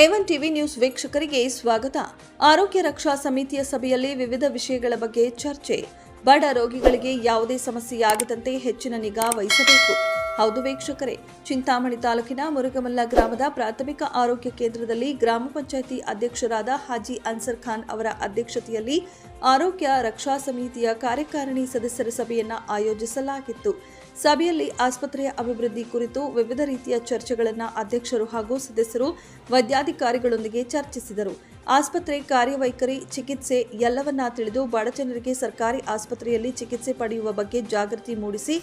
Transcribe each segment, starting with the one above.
A one TV news ವೀಕ್ಷಕರಿಗೆ ಸ್ವಾಗತ. ಆರೋಗ್ಯ ರಕ್ಷಾ ಸಮಿತಿಯ ಸಭೆಯಲ್ಲಿ ವಿವಿಧ ವಿಷಯಗಳ ಬಗ್ಗೆ ಚರ್ಚೆ. ಬಡ ರೋಗಿಗಳಿಗೆ ಯಾವುದೇ ಸಮಸ್ಯೆಯಾಗದಂತೆ ಹೆಚ್ಚಿನ ನಿಗಾ ವಹಿಸಬೇಕು. ಹೌದು ವೀಕ್ಷಕರೇ, ಚಿಂತಾಮಣಿ ತಾಲೂಕಿನ ಮುರುಗಮಲ್ಲ ಗ್ರಾಮದ ಪ್ರಾಥಮಿಕ ಆರೋಗ್ಯ ಕೇಂದ್ರದಲ್ಲಿ ಗ್ರಾಮ ಪಂಚಾಯಿತಿ ಅಧ್ಯಕ್ಷರಾದ ಹಾಜಿ ಅನ್ಸರ್ ಖಾನ್ ಅವರ ಅಧ್ಯಕ್ಷತೆಯಲ್ಲಿ ಆರೋಗ್ಯ ರಕ್ಷಾ ಸಮಿತಿಯ ಕಾರ್ಯಕಾರಿಣಿ ಸದಸ್ಯರ ಸಭೆಯನ್ನು ಆಯೋಜಿಸಲಾಗಿತ್ತು. ಸಭೆಯಲ್ಲಿ ಆಸ್ಪತ್ರೆಯ ಅಭಿವೃದ್ಧಿ ಕುರಿತು ವಿವಿಧ ರೀತಿಯ ಚರ್ಚೆಗಳನ್ನು ಅಧ್ಯಕ್ಷರು ಹಾಗೂ ಸದಸ್ಯರು ವೈದ್ಯಾಧಿಕಾರಿಗಳೊಂದಿಗೆ ಚರ್ಚಿಸಿದರು. ಆಸ್ಪತ್ರೆ ಕಾರ್ಯವೈಖರಿ, ಚಿಕಿತ್ಸೆ ಎಲ್ಲವನ್ನ ತಿಳಿದು ಬಡಜನರಿಗೆ ಸರ್ಕಾರಿ ಆಸ್ಪತ್ರೆಯಲ್ಲಿ ಚಿಕಿತ್ಸೆ ಪಡೆಯುವ ಬಗ್ಗೆ ಜಾಗೃತಿ ಮೂಡಿಸಿ,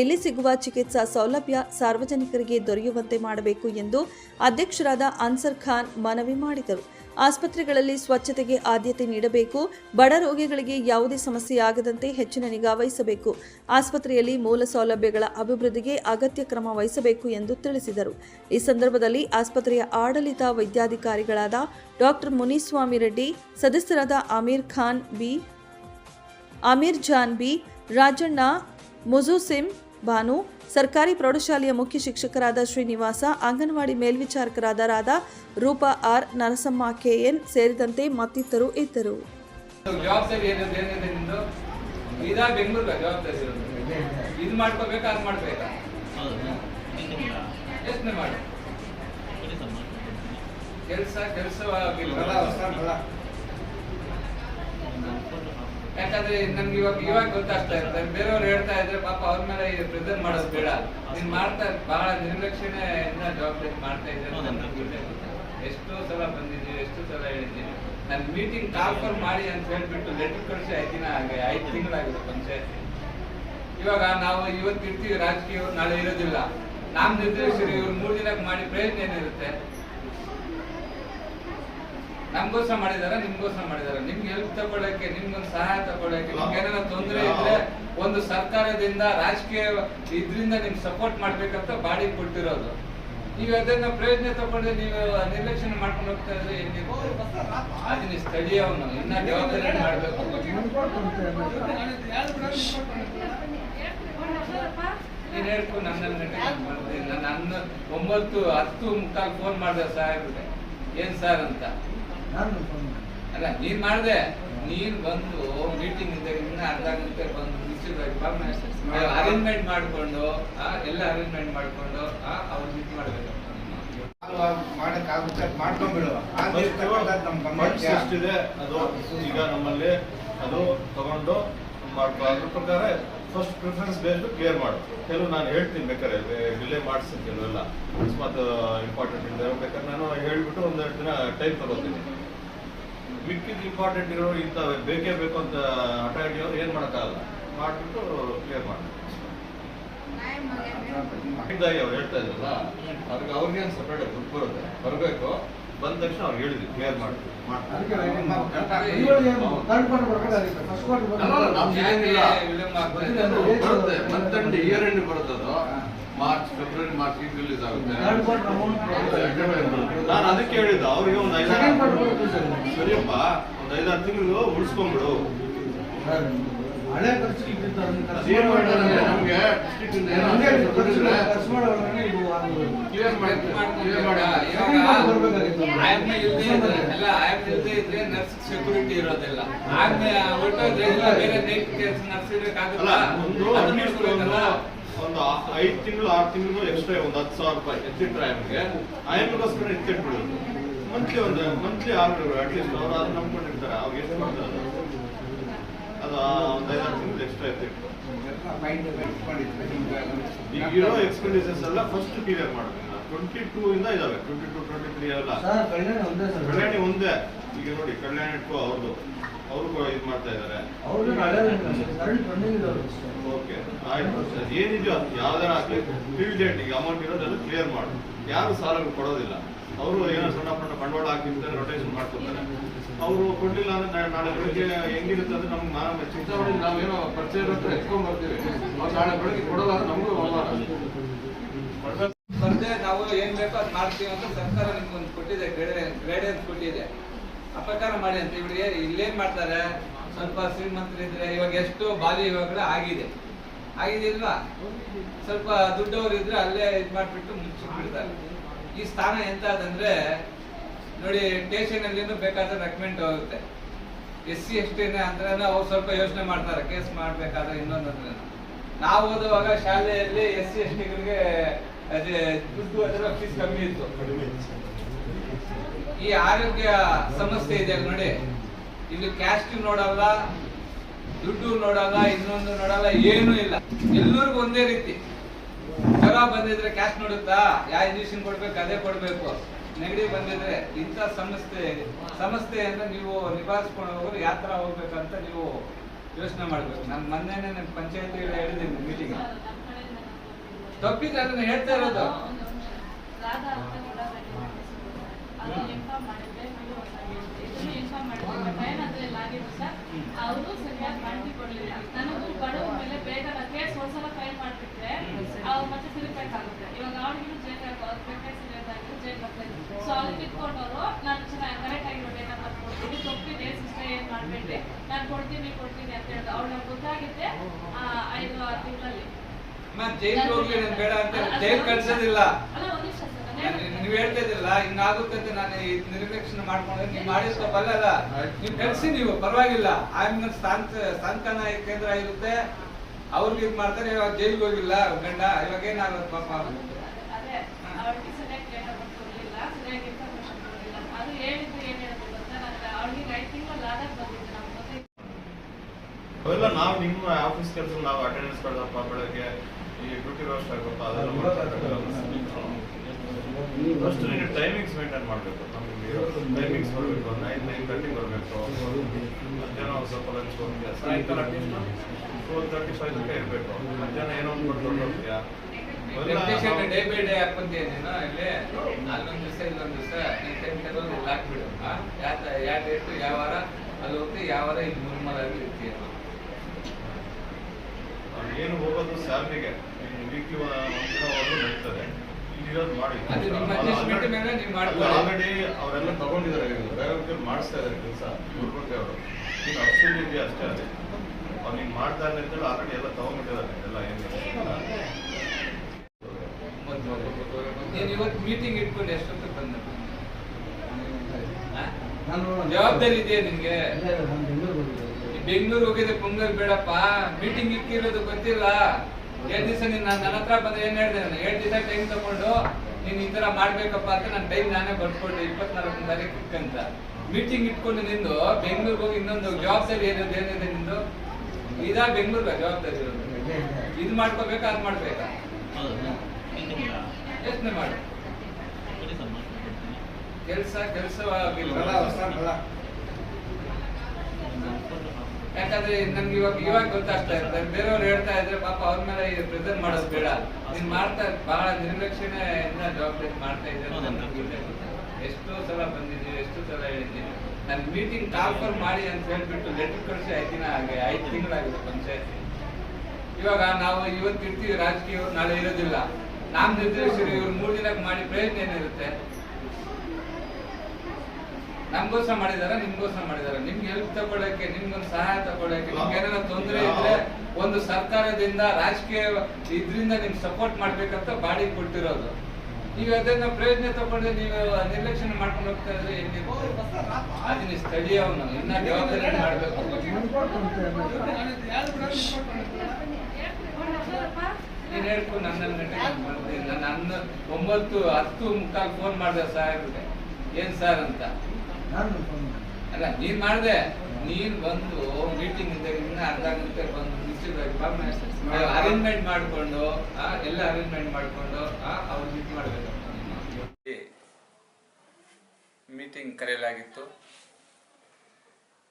ಇಲ್ಲಿ ಸಿಗುವ ಚಿಕಿತ್ಸಾ ಸೌಲಭ್ಯ ಸಾರ್ವಜನಿಕರಿಗೆ ದೊರೆಯುವಂತೆ ಮಾಡಬೇಕು ಎಂದು ಅಧ್ಯಕ್ಷರಾದ ಅನ್ಸರ್ ಖಾನ್ ಮನವಿ ಮಾಡಿದರು. ಆಸ್ಪತ್ರೆಗಳಲ್ಲಿ ಸ್ವಚ್ಛತೆಗೆ ಆದ್ಯತೆ ನೀಡಬೇಕು, ಬಡ ರೋಗಿಗಳಿಗೆ ಯಾವುದೇ ಸಮಸ್ಯೆ ಆಗದಂತೆ ಹೆಚ್ಚಿನ ನಿಗಾ ವಹಿಸಬೇಕು. ಆಸ್ಪತ್ರೆಯಲ್ಲಿ ಮೂಲ ಸೌಲಭ್ಯಗಳ ಅಭಿವೃದ್ಧಿಗೆ ಅಗತ್ಯ ಕ್ರಮ ವಹಿಸಬೇಕು ಎಂದು ತಿಳಿಸಿದರು. ಈ ಸಂದರ್ಭದಲ್ಲಿ ಆಸ್ಪತ್ರೆಯ ಆಡಳಿತ ವೈದ್ಯಾಧಿಕಾರಿಗಳಾದ ಡಾಕ್ಟರ್ ಮುನಿಸ್ವಾಮಿ ರೆಡ್ಡಿ, ಸದಸ್ಯರಾದ ಆಮೀರ್ ಖಾನ್ ಬಿ, ಆಮೀರ್ ಜಾನ್ ಬಿ, ರಾಜಣ್ಣ ಮುಜುಸಿಮ್ ಭಾನು ಸರ್ಕಾರಿ ಪ್ರೌಢಶಾಲೆಯ ಮುಖ್ಯ ಶಿಕ್ಷಕರಾದ ಶ್ರೀನಿವಾಸ ಅಂಗನವಾಡಿ ಮೇಲ್ವಿಚಾರಕರಾದ ರಾಧಾ ರೂಪಾ ಆರ್ ನರಸಮ್ಮ ಕೆಎನ್ ಸೇರಿದಂತೆ ಮತ್ತಿತರರು ಇದ್ದರು. ಕೆಲಸ ಕೆಲಸ ಯಾಕಂದ್ರೆ ನಮ್ಗೆ ಇವಾಗ ಇವಾಗ ಗೊತ್ತಾಗ್ತಾ ಇರ್ತದೆ ಬೇರೆಯವ್ರು ಹೇಳ್ತಾ ಇದ್ರೆ ಪಾಪ ಅವ್ರ ಮೇಲೆ ಪ್ರೆಸೆಂಟ್ ಮಾಡೋದು ಬೇಡ. ನೀನ್ ಮಾಡ್ತಾ ಬಹಳ ನಿರ್ಲಕ್ಷಣೆಯಿಂದ ಜವಾಬ್ದಾರಿ ಮಾಡ್ತಾ ಇದ್ದಾರೆ ಎಷ್ಟು ಸಲ ಬಂದಿದ್ದೀವಿ ಎಷ್ಟೋ ಸಲ ಹೇಳಿದ್ದೀನಿ. ನಾನು ಮೀಟಿಂಗ್ ಕಾಲ್ಫರ್ ಮಾಡಿ ಅಂತ ಹೇಳ್ಬಿಟ್ಟು ಲೆಟರ್ ಕಳಿಸಿ ಐದು ದಿನ ಆಗಿ ಐದು ತಿಂಗಳಾಗಿದೆ ಪಂಚಾಯತ್. ಇವಾಗ ನಾವು ಇವತ್ತು ಇರ್ತೀವಿ ರಾಜಕೀಯ ನಾಳೆ ಇರೋದಿಲ್ಲ. ನಾಮ್ ನಿರ್ದೇಶಕರು ಇವ್ರು ಮೂರು ದಿನಕ್ಕೆ ಮಾಡಿ ಪ್ರಯತ್ನ ಏನಿರುತ್ತೆ? ನಮ್ಗೋಸ್ಕರ ಮಾಡಿದಾರ? ನಿಮ್ಗೋಸ್ಕರ ಮಾಡಿದಾರ? ನಿಮ್ಗೆ ಹೆಲ್ಪ್ ತಗೊಳಕ್ಕೆ ನಿಮ್ಗೊಂದು ಸಹಾಯ ತಗೊಳಕ್ಕೆ ನಿಮ್ಗೇನಾದ್ರೂ ತೊಂದರೆ ಇದ್ರೆ ಒಂದು ಸರ್ಕಾರದಿಂದ ರಾಜಕೀಯ ಇದ್ರಿಂದ ನಿಮ್ ಸಪೋರ್ಟ್ ಮಾಡ್ಬೇಕಂತ ಬಾಡಿ ಕೊಟ್ಟಿರೋದು. ನೀವು ಅದನ್ನ ಪ್ರಯೋಜನ ತಗೊಂಡು ನೀವು ನಿರ್ಲಕ್ಷಣೆ ಮಾಡ್ಕೊಂಡು ಹೋಗ್ತಾ ಇದ್ರೆ ಹೆಂಗಿರುತ್ತೆ ಅದನ್ನ ಸ್ಥಳೀಯವನು ಇನ್ನ ಜವಾಬ್ದಾರಿ ಮಾಡ್ಬೇಕು. ನೀನ್ ಹೇಳ್ಕೊ ನನ್ನ ಒಂಬತ್ತು ಹತ್ತು ಮುಕ್ಕಾಲ್ ಫೋನ್ ಮಾಡಿದೆ ಸಾಹೇಬ್ರೆ. ಏನ್ ಸರ್ ಅಂತ? ಅಲ್ಲ ನೀನ್ ಮಾಡಿದೆ. ನೀನ್ ಬಂದು ಮೀಟಿಂಗ್ ಇದ್ದಾಗ ಇನ್ನ ಅರ್ಧ ಗಂಟೆ ಬಂದು ಅರೇಂಜ್ಮೆಂಟ್ ಮಾಡ್ಕೊಂಡು ಆ, ಎಲ್ಲ ಅರೇಂಜ್ಮೆಂಟ್ ಮಾಡ್ಕೊಂಡು ಅವ್ರು ಮೀಟ್ ಮಾಡ್ಬೇಕು. ಮಾಡಕ್ಕಾಗುತ್ತೆ ಮಾಡ್ಕೊಂಡ್ಬಿಡು ಎಷ್ಟಿದೆ ಅದು ಈಗ ನಮ್ಮಲ್ಲಿ ಅದು ತಗೊಂಡು ಮಾಡ್ಕೊ ಅದ್ರ ಪ್ರಕಾರ ಫಸ್ಟ್ ಪ್ರಿಫರೆನ್ಸ್ ಬೇಸ್ಡ್ ಕ್ಲಿಯರ್ ಮಾಡು. ಕೆಲವು ನಾನು ಹೇಳ್ತೀನಿ ಬೇಕಾದ್ರೆ ಡಿಲೇ ಮಾಡಿಸ್ತೀನಿ ಕೆಲವೆಲ್ಲ. ಅಕಸ್ಮಾತ್ ಇಂಪಾರ್ಟೆಂಟ್ ಇದೆ ಬೇಕಾದ್ರೆ ನಾನು ಹೇಳ್ಬಿಟ್ಟು ಒಂದೆರಡು ದಿನ ಟೈಮ್ ತಗೋತೀನಿ. ಮಿಕ್ಕಿದ ಇಂಪಾರ್ಟೆಂಟ್ ಇರೋ ಇಂಥ ಬೇಕೇ ಬೇಕು ಅಂತ ಹಠ ಹಿಡಿಯೋರು ಏನು ಮಾಡೋಕ್ಕಾಗಲ್ಲ. ಮಾಡಿಬಿಟ್ಟು ಕ್ಲಿಯರ್ ಮಾಡಿ ಇದಾಗಿ ಅವ್ರು ಹೇಳ್ತಾ ಇದ್ರಲ್ಲ ಅದಕ್ಕೆ ಅವ್ರಿಗೆ ಏನು ಸಪ್ರೇಟ್ ದುಡ್ಡು ಬರುತ್ತೆ? ಬರಬೇಕು. ಬಂದ ತಕ್ಷಣ ಅವ್ರು ಹೇಳಿದ್ವಿ ಕ್ಲಿಯರ್ ಮಾಡ್ತೀವಿ ಬರುತ್ತೆ ಮಂತ್ ಇಯರ್ ಎಂಡ್ ಬರುತ್ತೆ. ಅದು ಮಾರ್ಚ್ ಫೆಬ್ರವರಿ ಮಾರ್ಚ್ ರಿಲೀಸ್ ಆಗುತ್ತೆ ನಾನು ಅದಕ್ಕೆ ಹೇಳಿದ್ದು ಅವ್ರಿಗೆ ಒಂದು ಐದು ಸರಿಯಪ್ಪ ಒಂದು ಐದಾರು ತಿಂಗಳು ಉಳಿಸ್ಕೊಂಡ್ಬಿಡು. ಹಳೆ ಖರ್ಚು ನಮ್ಗೆ? ಕ್ಲಿಯರ್ ಮಾಡಿ ಮಾಡಿ. ಇದ್ರೆ ಇದ್ರೆ ನರ್ಸ್ ಸೆಕ್ಯೂರಿಟಿ ಇರೋದಿಲ್ಲ. ಆಯ್ಮೆ ಹೊರಟೋದ್ರೆ ಬೇರೆ ನೈಟ್ ನರ್ಸ್ ಇರಕ್ಕಾಗಲ್ಲ ಒಂದು ಐದು ತಿಂಗಳು ಆರು ತಿಂಗಳು ಎಕ್ಸ್ಟ್ರಾ ಒಂದು ಹತ್ತು ಸಾವಿರ ರೂಪಾಯಿ ಎತ್ತಿಟ್ರೆ ಆಯಮ್ಗೆ ಆಯಮ್ಗೋಸ್ಕರ ಎತ್ತಿಟ್ಬಿಡೋದು. ಮಂತ್ಲಿ ಒಂದು ಮಂತ್ಲಿ ಆರು ಅಟ್ಲೀಸ್ಟ್ ಅವ್ರು ಅದನ್ನ ನಂಬ್ಕೊಂಡಿರ್ತಾರೆ. ಅವಾಗ ಎಷ್ಟು ಮಾಡ್ತಾರೆ ಅದು? ಒಂದು ಐದಾರು ತಿಂಗಳು ಎಕ್ಸ್ಟ್ರಾ ಎತ್ತಿಟ್ಟು ಈಗ ಇರೋ ಎಕ್ಸ್ಪೆಂಡಿಚರ್ಸ್ ಎಲ್ಲ ಫಸ್ಟ್ ಕ್ಲಿಯರ್ ಮಾಡಬೇಕು. ಟ್ವೆಂಟಿ ಟೂ ಇಂದ ಇದಾವೆ. ಟ್ವೆಂಟಿ ಟೂ ಟ್ವೆಂಟಿ ತ್ರೀ ಎಲ್ಲ ಕಲ್ಯಾಣಿ ಒಂದೇ. ಈಗ ನೋಡಿ ಕಲ್ಯಾಣಿ ಇಟ್ಕೋ ಅವ್ರದ್ದು. ಅವರು ಇದು ಮಾಡ್ತಾ ಇದ್ದಾರೆ ಓಕೆ ಆಯ್ತು ಸರ್. ಏನಿದೆಯೋ ಅದು ಯಾವ್ದಾರ ಆಗ್ಲಿ ಟಿಲ್ ಡೇಟ್ ಈಗ ಅಮೌಂಟ್ ಇರೋದೆಲ್ಲ ಕ್ಲಿಯರ್ ಮಾಡು. ಯಾರು ಸಾಲಗಳು ಕೊಡೋದಿಲ್ಲ. ಅವರು ಏನೋ ಸಣ್ಣ ಪುಟ್ಟ ಬಂಡವಾಳ ಹಾಕಿರ್ತಾರೆ ರೊಟೇಷನ್ ಮಾಡ್ಕೊತಾರೆ ಅವರು ಕೊಡ್ಲಿಲ್ಲ ಅಂದ್ರೆ ನಾಳೆ- ನಾಳೆ ಬೆಳಿಗ್ಗೆ ಹೆಂಗಿರುತ್ತೆ ಅಂದ್ರೆ ನಮ್ಗೆ ನಾನು ಚಿಂತಾಮಣಿ ನಾವೇನೋ ಪರಿಚಯ ಹತ್ರ ಎತ್ಕೊಂಡ್ ಬರ್ತೀವಿ. ಅವ್ರು ನಾಳೆ ಬೆಳಗ್ಗೆ ಕೊಡಲ್ಲ ನಮಗೂ ಬರ್ದೆ ನಾವು ಏನ್ ಬೇಕೋ ಅದು ಮಾಡ್ತೀವಿ ಅಂತ ಸರ್ಕಾರ ನಿಮ್ಗೆ ಒಂದು ಕೊಟ್ಟಿದೆ ಗೈಡೆನ್ಸ್ ಕೊಟ್ಟಿದೆ. ಆ ಪ್ರಕಾರ ಮಾಡಿ ಅಂತ ಇವರಿಗೆ ಇಲ್ಲೇನ್ ಮಾಡ್ತಾರೆ? ಸ್ವಲ್ಪ ಶ್ರೀಮಂತರಿದ್ರೆ ಇವಾಗ ಎಷ್ಟು ಬಾಲಿ ವಿವಾಹಗಳು ಆಗಿದೆ. ಆಗಿದಿಲ್ವಾ ಸ್ವಲ್ಪ ದುಡ್ಡವರು ಇದ್ರೆ ಅಲ್ಲೇ ಇದ್ ಮಾಡ್ಬಿಟ್ಟು ಮುಚ್ಚಿಬಿಡ್ತಾರೆ ಈ ಸ್ಥಾನ ಎಂತದಂದ್ರೆ, ನೋಡಿ ಸ್ಟೇಷನ್ ಅಲ್ಲಿ ಬೇಕಾದ್ರೆ ರೆಕಮೆಂಡ್ ಹೋಗುತ್ತೆ. ಎಸ್ ಸಿ, ಎಸ್ ಟಿನೇ ಅಂದ್ರೆ ಅವ್ರು ಸ್ವಲ್ಪ ಯೋಚನೆ ಮಾಡ್ತಾರೆ, ಕೇಸ್ ಮಾಡ್ಬೇಕಾದ್ರೆ ಇನ್ನೊಂದು ಅಂದ್ರೆ ನಾವು ಓದುವಾಗ ಶಾಲೆಯಲ್ಲಿ ಎಸ್ ಸಿ, ಎಸ್ ಟಿಗಳಿಗೆ ಅದೇ ದುಡ್ಡು ಅದರ ಫೀಸ್ ಕಮ್ಮಿ ಇತ್ತು. ಈ ಆರೋಗ್ಯ ಸಮಸ್ಯೆ ಇದೆ ನೋಡಿ. ಇಲ್ಲಿ ಕ್ಯಾಸ್ಟ್ ನೋಡಲ್ಲ ದುಡ್ಡು ನೋಡಲ್ಲ ಇನ್ನೊಂದು ನೋಡಲ್ಲ ಏನೂ ಇಲ್ಲ. ಎಲ್ಲರಿಗೂ ಒಂದೇ ರೀತಿ. ಜ್ವರ ಬಂದಿದ್ರೆ ಕ್ಯಾಸ್ಟ್ ನೋಡುತ್ತಾ? ಯಾವ ಇಂಜೆಕ್ಷನ್ ಕೊಡ್ಬೇಕು ಅದೇ ಕೊಡ್ಬೇಕು. ನೆಗಡಿ ಬಂದಿದ್ರೆ ಇಂಥ ಸಮಸ್ಯೆ ಸಮಸ್ಯೆ ಅಂದ್ರೆ ನೀವು ನಿಭಾಯಿಸ್ಕೊಂಡು ಹೋಗೋರು ಯಾವ ತರ ಹೋಗ್ಬೇಕಂತ ನೀವು ಯೋಚನೆ ಮಾಡ್ಬೇಕು. ನಾನು ಮೊನ್ನೆನೆ ನನ್ನ ಪಂಚಾಯತಿ ಹೇಳಿದ್ದೀನಿ ಮೀಟಿಂಗ್ ತಪ್ಪಿದ್ರೆ ಅದನ್ನ ಹೇಳ್ತಾ ಇರೋದು ರಾಧಾ ಅಂತ ಕೂಡ ಅದನ್ನ ಇನ್ಫಾರ್ಮ್ ಇದನ್ನು ಇನ್ಫಾರ್ಮ್ ಮಾಡಿದ್ದೆ ಭಯನ ಅದ್ರಲ್ಲಿ ಆಗಿತ್ತು ಸರ್ ಅವರು ಸರಿಯಾಗಿ ಮಾಹಿತಿ ಕೊಡ್ಲಿಲ್ಲ ನನಗೂ ಬಡವ ಮೇಲೆ ಬೇಗ ಕೇಸ್ ಒಂದ್ಸಲ ಫೈಲ್ ಮಾಡ್ಬಿಟ್ರೆ ಅವ್ರು ಮತ್ತೆ ತಿರುಗ್ಬೇಕಾಗುತ್ತೆ ಇವಾಗ ಅವ್ರಿಗೂ ಜೈಲ್ ಅವ್ರು ಬೇಕಾಗಿ ಸಿಗೋದಾಗಿದ್ದು ಜೈಲ್ ಬರ್ತಾರೆ ಸೊ ಇಟ್ಕೊಂಡವರು ನಾನು ಚೆನ್ನಾಗಿ ಕರೆಕ್ಟ್ ಆಗಿರೋ ಡೇಟಾ ಕೊಡ್ತೀನಿ ತಪ್ಪಿದೆ ಸಿಸ್ಟರ್ ಏನ್ ಮಾಡಬೇಡಿ ನಾನು ಕೊಡ್ತೀನಿ ಕೊಡ್ತೀನಿ ಅಂತ ಹೇಳಿದ್ರು ಅವ್ಳು ನಂಗೆ ಗೊತ್ತಾಗಿದ್ದೆ ಐದು ಆರು ತಿಂಗಳಲ್ಲಿ ಬೇಡ ಅಂತ ಜೈಲ್ ಕಳ್ಸೋದಿಲ್ಲ ಅಲ್ಲ ಒಂದ್ ನಿಮಿಷ ಸರ್ ನಾನು ನಾನ್ ಹೇಳ್ತೀನಿ. ನೀವ್ ಹೇಳ್ತಾ ಇದ್ರಲ್ಲ ಹಿಂಗಾಗುತ್ತೆ ಅಂತ ನಾನು ಈ ನಿರ್ಲಕ್ಷ್ಯ ಮಾಡ್ಕೊಂಡ್ರೆ ನೀವು ಮಾಡಿಸ್ಕೊ ಅಲ್ಲ? ನೀವು ಕಳಿಸಿ ನೀವು ಪರವಾಗಿಲ್ಲ. ಆಮೇಲೆ ಸ್ಥಾನ ಸ್ಥಾನಕನ ಕೇಂದ್ರ ಇರುತ್ತೆ. ಅವ್ರಿಗೆ ಇದು ಮಾಡ್ತಾರೆ ಇವಾಗ ಜೈಲಿಗೆ ಹೋಗಿಲ್ಲ ಗಂಡ. ಇವಾಗ ಏನಾಗುತ್ತೆ ಪಾಪ? ಅವೆಲ್ಲ ನಾವು ನಿಮ್ಮ ಆಫೀಸ್ ಕೆಲಸ ನಾವು ಅಟೆಂಡೆನ್ಸ್ ಕೊಡಪ್ಪ ಬೆಳಗ್ಗೆ ಈ ಡ್ಯೂಟಿ ರೋಸ್ಟ್ ಆಗಪ್ಪ ಅದೆಲ್ಲ ಫಸ್ಟ್ ಟೈಮಿಂಗ್ಸ್ ಮೇಂಟೈನ್ ಮಾಡಬೇಕು. ನಮಗೆ ಟೈಮಿಂಗ್ಸ್ ಬರಬೇಕು ನೈನ್ ನೈನ್ ತರ್ಟಿ ಬರಬೇಕು. ಮಧ್ಯಾಹ್ನ ಒಂದು ಸ್ವಲ್ಪ ಲಂಚ್ ಹೋಗ್ತೀಯ ಸಾಯಂಕಾಲ ಫೋರ್ ತರ್ಟಿ ಫೈವ್ ತನಕ ಇರಬೇಕು. ಮಧ್ಯಾಹ್ನ ಏನೋ ಒಂದು ಹೋಗ್ತೀಯಾ ಡೇ ಬೈ ಡೇ ಇಲ್ಲಿ ಅಲ್ಲೊಂದ್ ದಿವಸ ಇಲ್ಲೊಂದ್ ದಿವಸ ಈ ಟೈಮ್ ಟೇಬಲ್ ಹಾಕ್ಬಿಡು? ಯಾವ ಯಾವ ಡೇಟ್ ಯಾವ ವಾರ? ಅಲ್ಲಿ ಹೋಗ್ತೀವಿ ಯಾವ ವಾರ ಇಲ್ಲಿ ಇರ್ತೀಯ ಏನು ಹೋಗೋದು ಸ್ಯಾಲ್ರಿಗೆ ವೀಕ್ಲಿ ಹೋದ್ರು ನಡೀತದೆ. ಆಲ್ರೆಡಿ ಅವರೆಲ್ಲ ತಗೊಂಡಿದ್ದಾರೆ. ಮಾಡಿಸ್ತಾ ಇದ್ದಾರೆ ಕೆಲಸ. ಅವರು. ಅಷ್ಟು ಇದೆಯಾ ಅಷ್ಟೇ ಅದೇ ಅವ್ರು ನೀನು ಮಾಡ್ತಾ ಇಲ್ಲ ಅಂತೇಳಿ ಆಲ್ರೆಡಿ ಎಲ್ಲ ತಗೊಂಡ್ಬಿಟ್ಟಿದ್ದಾರೆ ಎಲ್ಲ ಏನು. ನೀನ್ ಇವತ್ತು ಮೀಟಿಂಗ್ ಇಟ್ಕೊಂಡು ಎಷ್ಟೊತ್ತಿಗೆ ಬಂದ? ನಾನು ಜವಾಬ್ದಾರಿ ಇದೆಯಾ ನಿನ್ಗೆ? ಬೆಂಗಳೂರು ಹೋಗಿದ್ರೆ ಪೊಂಗಲ್ ಬೇಡಪ್ಪ. ಮೀಟಿಂಗ್ ಇಕ್ಕಿರೋದು ಗೊತ್ತಿಲ್ಲ. ಎರಡ್ ದಿವಸ ನೀನ್ ನನ್ನ ಹತ್ರ ಬಂದ್ರೆ ಏನ್ ಹೇಳ್ದೆ ನಾನು? ಎರಡ್ ದಿವಸ ಟೈಮ್ ತಗೊಂಡು ನೀನ್ ಈ ತರ ಮಾಡ್ಬೇಕಪ್ಪ ಅಂತ ನನ್ನ ಟೈಮ್ ನಾನೇ ಬರ್ಕೊಟ್ಟೆ ಇಪ್ಪತ್ನಾಲ್ಕು ತಾರೀಕು ಅಂತ ಮೀಟಿಂಗ್ ಇಟ್ಕೊಂಡು ನಿಂದು ಬೆಂಗಳೂರಿಗೆ ಹೋಗಿ ಇನ್ನೊಂದು ಜವಾಬ್ದಾರಿ ಏನಿದೆ ಏನಿದೆ ನಿಂದು? ಇದಾ ಬೆಂಗಳೂರ ಜವಾಬ್ದಾರಿ ಇರೋದು. ಇದು ಮಾಡ್ಕೋಬೇಕಾ, ಅದ್ ಮಾಡ್ಬೇಕಾ? ಯೋಚನೆ ಮಾಡು. ಕೆಲಸ ಕೆಲಸವಾಗಿಲ್ಲ ಯಾಕಂದ್ರೆ ನನ್ಗೆ ಇವಾಗ ಇವಾಗ ಗೊತ್ತಾಗ್ತಾ ಇರ್ತದೆ ಬೇರೆಯವ್ರು ಹೇಳ್ತಾ ಇದ್ರೆ ಪಾಪ ಅವ್ರ ಮೇಲೆ ಪ್ರೆಸೆಂಟ್ ಮಾಡೋದು ಬೇಡ. ನೀನ್ ಮಾಡ್ತಾ ಬಹಳ ನಿರ್ಲಕ್ಷಣೆಯಿಂದ ಜವಾಬ್ದಾರಿ ಮಾಡ್ತಾ ಗೊತ್ತಾಗುತ್ತೆ. ಎಷ್ಟೋ ಸಲ ಬಂದಿದ್ದೀವಿ ಎಷ್ಟು ಸಲ ಹೇಳಿದ್ದೀನಿ ನನ್ ಮೀಟಿಂಗ್ ಕಾಲ್ಫರ್ ಮಾಡಿ ಅಂತ ಹೇಳ್ಬಿಟ್ಟು ಲೆಟರ್ ಕಳಿಸಿ ಐದು ದಿನ ಆಗಿ, ಐದು ತಿಂಗಳಾಗಿದೆ ಪಂಚಾಯತಿ. ಇವಾಗ ನಾವು ಇವತ್ತು ಇರ್ತೀವಿ ರಾಜಕೀಯವ್ರು, ನಾಳೆ ಇರೋದಿಲ್ಲ. ನಾಮ್ ನಿರ್ದೇಶಕರು ಇವ್ರು ಮೂರ್ ದಿನಕ್ಕೆ ಮಾಡಿ ಪ್ರಯತ್ನ ಏನಿರುತ್ತೆ? ನಮ್ಗೋಸ್ಕರ ಮಾಡಿದಾರ ನಿಮ್ಗೋಸ್ಕರ ಮಾಡಿದಾರ. ನಿಮ್ಗೆ ಹೆಲ್ಪ್ ತಗೊಳಕ್ಕೆ ನಿಮ್ಗೊಂದು ಸಹಾಯ ತಗೊಳಕ್ಕೆ ನಿಮ್ಗೆ ಏನಾರ ತೊಂದರೆ ಇದ್ರೆ ಒಂದು ಸರ್ಕಾರದಿಂದ ರಾಜಕೀಯ ಇದ್ರಿಂದ ನಿಮ್ ಸಪೋರ್ಟ್ ಮಾಡ್ಬೇಕಂತ ಬಾಡಿ ಕೊಟ್ಟಿರೋದು. ನೀವು ಅದನ್ನ ಪ್ರಯೋಜನ ತಗೊಂಡು ನೀವು ನಿರ್ಲಕ್ಷಣೆ ಮಾಡ್ಕೊಂಡು ಹೋಗ್ತಾ ಇದ್ರೆ ಅದನ್ನ ಸ್ಥಳೀಯವನು ಇನ್ನ ಜವಾಬ್ದಾರಿ ಮಾಡ್ಬೇಕು. ನೀನ್ ನನ್ನ ಒಂಬತ್ತು ಹತ್ತು ಮುಕ್ಕಾಲ್ ಫೋನ್ ಮಾಡಿದೆ ಸಾಹೇಬ್ರಿಗೆ ಏನ್ ಸರ್ ಅಂತ. ಅಲ್ಲ ನೀನ್ ಮಾಡಿದೆ. ನೀನ್ ಬಂದು ಮೀಟಿಂಗ್ ಇದ್ದಾಗ ಇನ್ನ ಅರ್ಧ ಗಂಟೆ ಬಂದು ಅರೇಂಜ್ಮೆಂಟ್ ಮಾಡ್ಕೊಂಡು ಆ, ಎಲ್ಲ ಅರೇಂಜ್ಮೆಂಟ್ ಮಾಡ್ಕೊಂಡು ಅವ್ರು ಮೀಟ್ ಮಾಡ್ಬೇಕು. ಮೀಟಿಂಗ್ ಕರೆಯಲಾಗಿತ್ತು.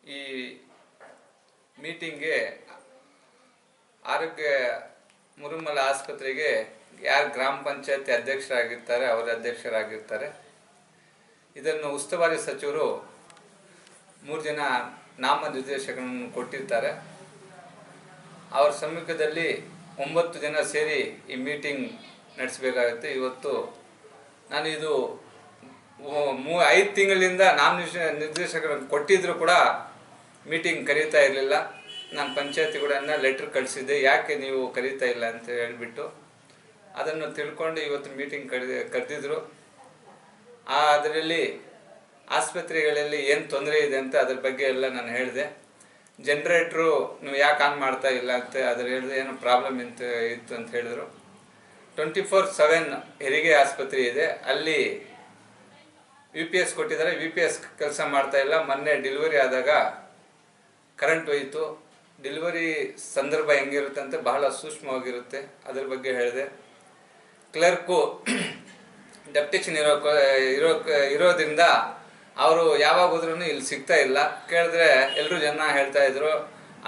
ಈ ಮೀಟಿಂಗ್ಗೆ ಆರೋಗ್ಯ ಮುರುಮಲ ಆಸ್ಪತ್ರೆಗೆ ಯಾರು ಗ್ರಾಮ ಪಂಚಾಯತಿ ಅಧ್ಯಕ್ಷರಾಗಿರ್ತಾರೆ ಅವರ ಅಧ್ಯಕ್ಷರಾಗಿರ್ತಾರೆ. ಇದನ್ನು ಉಸ್ತುವಾರಿ ಸಚಿವರು ಮೂರು ಜನ ನಾಮ ನಿರ್ದೇಶಕರನ್ನು ಕೊಟ್ಟಿರ್ತಾರೆ. ಅವರ ಸಮೀಪದಲ್ಲಿ ಒಂಬತ್ತು ಜನ ಸೇರಿ ಈ ಮೀಟಿಂಗ್ ನಡೆಸಬೇಕಾಗುತ್ತೆ. ಇವತ್ತು ನಾನು ಇದು ಮೂ, ಐದು ತಿಂಗಳಿಂದ ನಾಮ ನಿರ್ದೇಶಕರನ್ನು ಕೊಟ್ಟಿದ್ರು ಕೂಡ ಮೀಟಿಂಗ್ ಕರೀತಾ ಇರಲಿಲ್ಲ. ನಾನು ಪಂಚಾಯತಿ ಕೂಡ ಲೆಟ್ರ್ ಕಳಿಸಿದ್ದೆ. ಯಾಕೆ ನೀವು ಕರೀತಾ ಇಲ್ಲ ಅಂತ ಹೇಳಿಬಿಟ್ಟು ಅದನ್ನು ತಿಳ್ಕೊಂಡು ಇವತ್ತು ಮೀಟಿಂಗ್ ಕರೆದಿ, ಕರೆದಿದ್ರು. ಆ ಅದರಲ್ಲಿ ಆಸ್ಪತ್ರೆಗಳಲ್ಲಿ ಏನು ತೊಂದರೆ ಇದೆ ಅಂತ ಅದ್ರ ಬಗ್ಗೆ ಎಲ್ಲ ನಾನು ಹೇಳಿದೆ. ಜನ್ರೇಟ್ರು ನೀವು ಯಾಕೆ ಆನ್ ಮಾಡ್ತಾ ಇಲ್ಲ ಅಂತ ಅದ್ರ ಹೇಳಿದ್ರೆ ಏನು ಪ್ರಾಬ್ಲಮ್ ಇಂತ ಇತ್ತು ಅಂತ ಹೇಳಿದ್ರು. ಟ್ವೆಂಟಿ ಫೋರ್ ಸೆವೆನ್ ಹೆರಿಗೆ ಆಸ್ಪತ್ರೆ ಇದೆ. ಅಲ್ಲಿ ಯು ಪಿ ಎಸ್ ಕೊಟ್ಟಿದ್ದಾರೆ. ವಿ ಪಿ ಎಸ್ ಕೆಲಸ ಮಾಡ್ತಾ ಇಲ್ಲ. ಮೊನ್ನೆ ಡೆಲಿವರಿ ಆದಾಗ ಕರೆಂಟ್ ಹೋಯಿತು. ಡೆಲಿವರಿ ಸಂದರ್ಭ ಹೆಂಗಿರುತ್ತೆ ಅಂತ ಬಹಳ ಸೂಕ್ಷ್ಮವಾಗಿರುತ್ತೆ. ಅದ್ರ ಬಗ್ಗೆ ಹೇಳಿದೆ. ಕ್ಲರ್ಕು ಡೆಪ್ಟೇಷನ್ ಇರೋ ಇರೋ, ಇರೋದ್ರಿಂದ ಅವರು ಯಾವಾಗ ಹೋದ್ರೂ ಇಲ್ಲಿ ಸಿಗ್ತಾ ಇಲ್ಲ. ಕೇಳಿದ್ರೆ ಎಲ್ಲರೂ ಜನ ಹೇಳ್ತಾ ಇದ್ರು,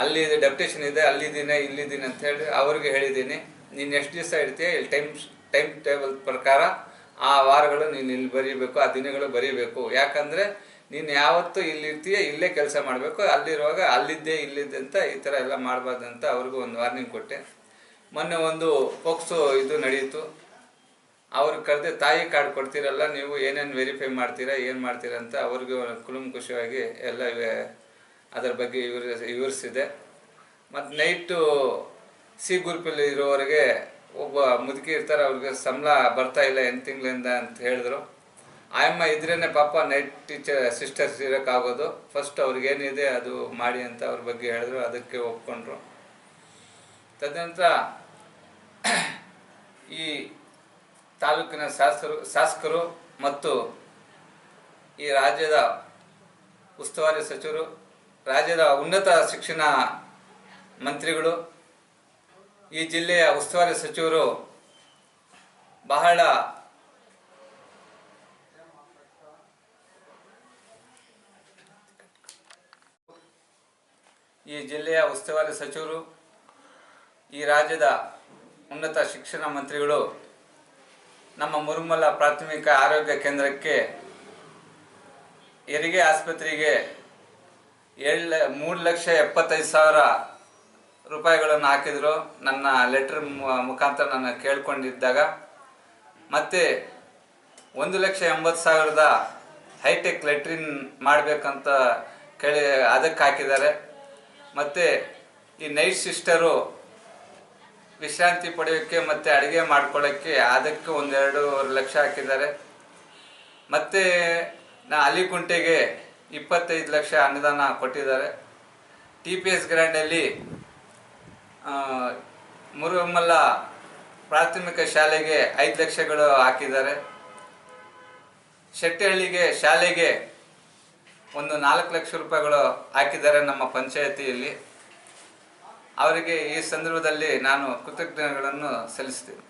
ಅಲ್ಲಿ ಡೆಪ್ಟೇಷನ್ ಇದೆ ಅಲ್ಲಿದ್ದೀನಿ ಇಲ್ಲಿದ್ದೀನಿ ಅಂತ ಹೇಳಿ ಅವ್ರಿಗೆ ಹೇಳಿದ್ದೀನಿ. ನೀನು ಎಷ್ಟು ದಿವಸ ಇರ್ತೀಯ? ಇಲ್ಲಿ ಟೈಮ್ ಟೈಮ್ ಟೇಬಲ್ ಪ್ರಕಾರ ಆ ವಾರಗಳು ನೀನು ಇಲ್ಲಿ ಬರೀಬೇಕು, ಆ ದಿನಗಳು ಬರೀಬೇಕು. ಯಾಕಂದರೆ ನೀನು ಯಾವತ್ತು ಇಲ್ಲಿ ಇರ್ತೀಯ, ಇಲ್ಲೇ ಕೆಲಸ ಮಾಡಬೇಕು. ಅಲ್ಲಿರುವಾಗ ಅಲ್ಲಿದ್ದೆ, ಇಲ್ಲಿದ್ದೆ ಅಂತ ಈ ಥರ ಎಲ್ಲ ಮಾಡಬಾರ್ದು ಅಂತ ಅವ್ರಿಗೂ ಒಂದು ವಾರ್ನಿಂಗ್ ಕೊಟ್ಟೆ. ಮೊನ್ನೆ ಒಂದು ಪೋಕ್ಸೋ ಇದು ನಡೆಯಿತು ಅವ್ರು ಕರೆದೇ ತಾಯಿ ಕಾರ್ಡ್ ಕೊಡ್ತೀರಲ್ಲ, ನೀವು ಏನೇನು ವೆರಿಫೈ ಮಾಡ್ತೀರಾ, ಏನು ಮಾಡ್ತೀರಾ ಅಂತ ಅವ್ರಿಗೆ ಖುಷಿಯಾಗಿ ಎಲ್ಲ ಅದರ ಬಗ್ಗೆ ವಿವರ, ವಿವರಿಸಿದೆ. ಮತ್ತು ನೈಟು ಸಿ ಗ್ರೂಪಲ್ಲಿ ಇರೋವರೆಗೆ ಒಬ್ಬ ಮುದುಕಿ ಇರ್ತಾರೆ, ಅವ್ರಿಗೆ ಸಂಬಳ ಬರ್ತಾ ಇಲ್ಲ ಎಂಟು ತಿಂಗಳಿಂದ ಅಂತ ಹೇಳಿದ್ರು. ಆಯಮ್ಮ ಇದ್ರೇ ಪಾಪ ನೈಟ್ ಟೀಚರ್ ಸಿಸ್ಟರ್ಸ್ ಇರೋಕ್ಕಾಗೋದು. ಫಸ್ಟ್ ಅವ್ರಿಗೇನಿದೆ ಅದು ಮಾಡಿ ಅಂತ ಅವ್ರ ಬಗ್ಗೆ ಹೇಳಿದ್ರು, ಅದಕ್ಕೆ ಒಪ್ಕೊಂಡ್ರು. ತದನಂತರ ಈ ತಾಲೂಕಿನ ಶಾಸಕರು ಶಾಸಕರು ಮತ್ತು ಈ ರಾಜ್ಯದ ಉಸ್ತುವಾರಿ ಸಚಿವರು, ರಾಜ್ಯದ ಉನ್ನತ ಶಿಕ್ಷಣ ಮಂತ್ರಿಗಳು, ಈ ಜಿಲ್ಲೆಯ ಉಸ್ತುವಾರಿ ಸಚಿವರು ಬಹಳ ಈ ಜಿಲ್ಲೆಯ ಉಸ್ತುವಾರಿ ಸಚಿವರು, ಈ ರಾಜ್ಯದ ಉನ್ನತ ಶಿಕ್ಷಣ ಮಂತ್ರಿಗಳು ನಮ್ಮ ಮುರುಮಲ ಪ್ರಾಥಮಿಕ ಆರೋಗ್ಯ ಕೇಂದ್ರಕ್ಕೆ ಹೆರಿಗೆ ಆಸ್ಪತ್ರೆಗೆ ಏಳು ಮೂರು ಲಕ್ಷ ಎಪ್ಪತ್ತೈದು ಸಾವಿರ ರೂಪಾಯಿಗಳನ್ನು ಹಾಕಿದರು. ನನ್ನ ಲೆಟ್ರ್ ಮುಖಾಂತರ ನಾನು ಕೇಳ್ಕೊಂಡಿದ್ದಾಗ. ಮತ್ತು ಒಂದು ಲಕ್ಷ ಎಂಬತ್ತು ಸಾವಿರದ ಹೈಟೆಕ್ ಲೆಟ್ರಿನ್ ಮಾಡಬೇಕಂತ ಕೇಳಿ, ಅದಕ್ಕೆ ಹಾಕಿದ್ದಾರೆ. ಮತ್ತು ಈ ನೈಟ್ ಸಿಸ್ಟರು ವಿಶ್ರಾಂತಿ ಪಡೆಯೋಕ್ಕೆ ಮತ್ತು ಅಡುಗೆ ಮಾಡ್ಕೊಳ್ಳೋಕ್ಕೆ ಅದಕ್ಕೆ ಒಂದೆರಡೂವರೆ ಲಕ್ಷ ಹಾಕಿದ್ದಾರೆ. ಮತ್ತು ನಾ ಅಲಿಕುಂಟೆಗೆ ಇಪ್ಪತ್ತೈದು ಲಕ್ಷ ಅನುದಾನ ಕೊಟ್ಟಿದ್ದಾರೆ. ಟಿ ಪಿ ಎಸ್ ಗ್ರ್ಯಾಂಡಲ್ಲಿ ಮುರುಗಮ್ಮಲ್ಲ ಪ್ರಾಥಮಿಕ ಶಾಲೆಗೆ ಐದು ಲಕ್ಷಗಳು ಹಾಕಿದ್ದಾರೆ. ಶೆಟ್ಟಿಹಳ್ಳಿಗೆ ಶಾಲೆಗೆ ಒಂದು ನಾಲ್ಕು ಲಕ್ಷ ರೂಪಾಯಿಗಳು ಹಾಕಿದ್ದಾರೆ ನಮ್ಮ ಪಂಚಾಯತಿಯಲ್ಲಿ. ಅವರಿಗೆ ಈ ಸಂದರ್ಭದಲ್ಲಿ ನಾನು ಕೃತಜ್ಞತೆಗಳನ್ನು ಸಲ್ಲಿಸ್ತೀನಿ